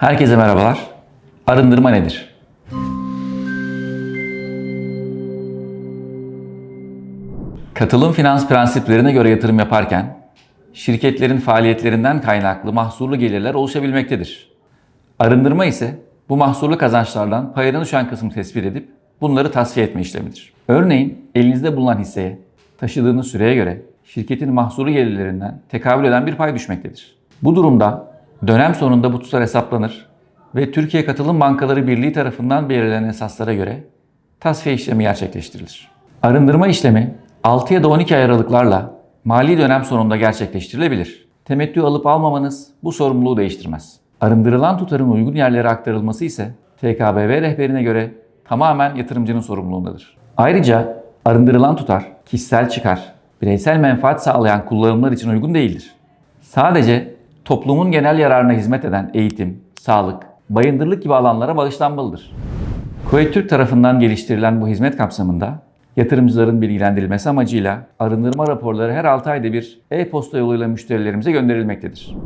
Herkese merhabalar. Arındırma nedir? Katılım finans prensiplerine göre yatırım yaparken şirketlerin faaliyetlerinden kaynaklı mahsurlu gelirler oluşabilmektedir. Arındırma ise bu mahsurlu kazançlardan payına düşen kısmı tespit edip bunları tasfiye etme işlemidir. Örneğin elinizde bulunan hisseye taşıdığınız süreye göre şirketin mahsurlu gelirlerinden tekabül eden bir pay düşmektedir. Bu durumda dönem sonunda bu tutar hesaplanır ve Türkiye Katılım Bankaları Birliği tarafından belirlenen esaslara göre tasfiye işlemi gerçekleştirilir. Arındırma işlemi 6 ya da 12 ay aralıklarla mali dönem sonunda gerçekleştirilebilir. Temettü alıp almamanız bu sorumluluğu değiştirmez. Arındırılan tutarın uygun yerlere aktarılması ise TKBV rehberine göre tamamen yatırımcının sorumluluğundadır. Ayrıca arındırılan tutar kişisel çıkar, bireysel menfaat sağlayan kullanımlar için uygun değildir. Sadece toplumun genel yararına hizmet eden eğitim, sağlık, bayındırlık gibi alanlara bağışlanmalıdır. Kuveyt Türk tarafından geliştirilen bu hizmet kapsamında yatırımcıların bilgilendirilmesi amacıyla arındırma raporları her 6 ayda bir e-posta yoluyla müşterilerimize gönderilmektedir.